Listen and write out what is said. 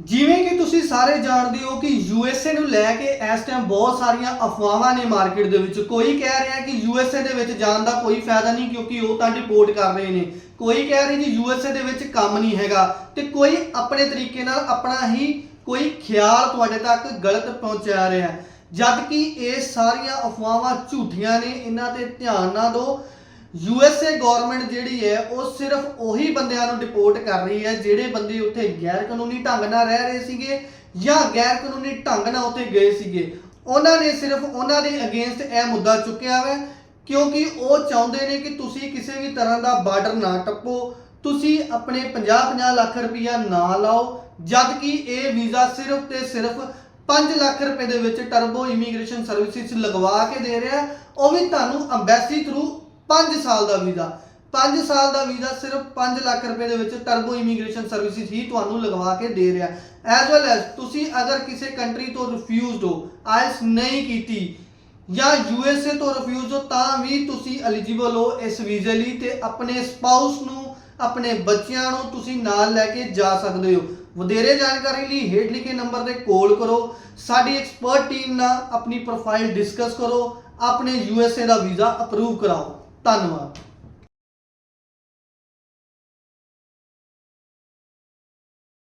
ਜਿਵੇਂ ਕਿ ਤੁਸੀਂ ਸਾਰੇ ਜਾਣਦੇ ਹੋ ਕਿ ਯੂਐਸਏ ਨੂੰ ਲੈ ਕੇ ਇਸ ਟਾਈਮ ਬਹੁਤ ਸਾਰੀਆਂ ਅਫਵਾਹਾਂ ਨੇ ਮਾਰਕੀਟ ਦੇ ਵਿੱਚ। ਕੋਈ ਕਹਿ ਰਿਹਾ ਕਿ ਯੂਐਸਏ ਦੇ ਵਿੱਚ ਜਾਣ ਦਾ ਕੋਈ ਫਾਇਦਾ ਨਹੀਂ ਕਿਉਂਕਿ ਉਹ ਤਾਂ ਡਿਪੋਰਟ ਕਰ ਰਹੇ ਨੇ। ਕੋਈ ਕਹਿ ਰਿਹਾ ਜੀ ਯੂਐਸਏ ਦੇ ਵਿੱਚ ਕੰਮ ਨਹੀਂ ਹੈਗਾ ਤੇ ਕੋਈ ਆਪਣੇ ਤਰੀਕੇ ਨਾਲ ਆਪਣਾ ਹੀ ਕੋਈ ਖਿਆਲ ਤੁਹਾਡੇ ਤੱਕ ਗਲਤ ਪਹੁੰਚਾ ਰਿਹਾ। ਹੈ ਜਦ ਕਿ ਇਹ ਸਾਰੀਆਂ ਅਫਵਾਹਾਂ ਝੂਠੀਆਂ ਨੇ, ਇਹਨਾਂ ਤੇ ਧਿਆਨ ਨਾ ਦਿਓ। ਯੂਐਸਏ ਗਵਰਨਮੈਂਟ ਜਿਹੜੀ ਹੈ, ਉਹ ਸਿਰਫ ਉਹੀ ਬੰਦਿਆਂ ਨੂੰ ਡਿਪੋਰਟ ਕਰ ਰਹੀ ਹੈ, ਜਿਹੜੇ ਬੰਦੇ ਉੱਥੇ ਗੈਰ ਕਾਨੂੰਨੀ ਢੰਗ ਨਾਲ ਰਹਿ ਰਹੇ ਸੀਗੇ ਜਾਂ ਗੈਰ ਕਾਨੂੰਨੀ ਢੰਗ ਨਾਲ ਉੱਥੇ ਗਏ ਸੀਗੇ। ਉਹਨਾਂ ਨੇ ਸਿਰਫ ਉਹਨਾਂ ਦੇ ਅਗੇਂਸਟ ਇਹ ਮੁੱਦਾ ਚੁੱਕਿਆ ਹੈ ਕਿਉਂਕਿ ਉਹ ਚਾਹੁੰਦੇ ਨੇ ਕਿ ਤੁਸੀਂ ਕਿਸੇ ਵੀ ਤਰ੍ਹਾਂ ਦਾ ਬਾਰਡਰ ਨਾ ਟੱਪੋ, ਤੁਸੀਂ ਆਪਣੇ 50-50 ਲੱਖ ਰੁਪਈਆ ਨਾ ਲਾਓ, ਜਦ ਕਿ ਇਹ ਵੀਜ਼ਾ ਸਿਰਫ ਤੇ ਸਿਰਫ 5 ਲੱਖ ਰੁਪਏ ਦੇ ਵਿੱਚ ਟਰਬੋ ਇਮੀਗ੍ਰੇਸ਼ਨ ਸਰਵਿਸਿਜ਼ ਲਗਵਾ ਕੇ ਦੇ ਰਿਹਾ। ਉਹ ਵੀ ਤੁਹਾਨੂੰ ਅੰਬੈਸੀ ਥਰੂ 5 ਸਾਲ ਦਾ ਵੀਜ਼ਾ। 5 ਸਾਲ ਦਾ ਵੀਜ਼ਾ ਸਿਰਫ 5 ਲੱਖ ਰੁਪਏ ਦੇ ਵਿੱਚ ਟਰਬੋ ਇਮੀਗ੍ਰੇਸ਼ਨ ਸਰਵਿਸਿਜ਼ ਹੀ ਤੁਹਾਨੂੰ ਲਗਵਾ ਕੇ ਦੇ ਰਿਹਾ। ਐਜ਼ ਵੈਲ ਐਜ਼ ਤੁਸੀਂ ਅਗਰ ਕਿਸੇ ਕੰਟਰੀ ਤੋਂ ਰਿਫਿਊਜ਼ਡ ਹੋ ਆਇਲਸ ਨਹੀਂ ਕੀਤੀ ਜਾਂ ਯੂਐਸਏ ਤੋਂ ਰਿਫਿਊਜ਼ ਹੋ, ਤਾਂ ਵੀ ਤੁਸੀਂ ਐਲੀਜੀਬਲ ਹੋ ਇਸ ਵੀਜ਼ੇ ਲਈ ਤੇ ਆਪਣੇ ਸਪਾਊਸ ਨੂੰ, ਆਪਣੇ ਬੱਚਿਆਂ ਨੂੰ ਤੁਸੀਂ ਨਾਲ ਲੈ ਕੇ ਜਾ ਸਕਦੇ ਹੋ। ਵਧੇਰੇ ਜਾਣਕਾਰੀ ਲਈ ਹੇਠ ਲਿਖੇ ਨੰਬਰ ਤੇ ਕਾਲ ਕਰੋ। ਸਾਡੀ ਐਕਸਪਰਟ ਟੀਮ ਨਾਲ ਆਪਣੀ ਪ੍ਰੋਫਾਈਲ ਡਿਸਕਸ ਕਰੋ। ਆਪਣੇ ਯੂਐਸਏ ਦਾ ਵੀਜ਼ਾ ਅਪਰੂਵ ਕਰਾਓ। 淡了吗？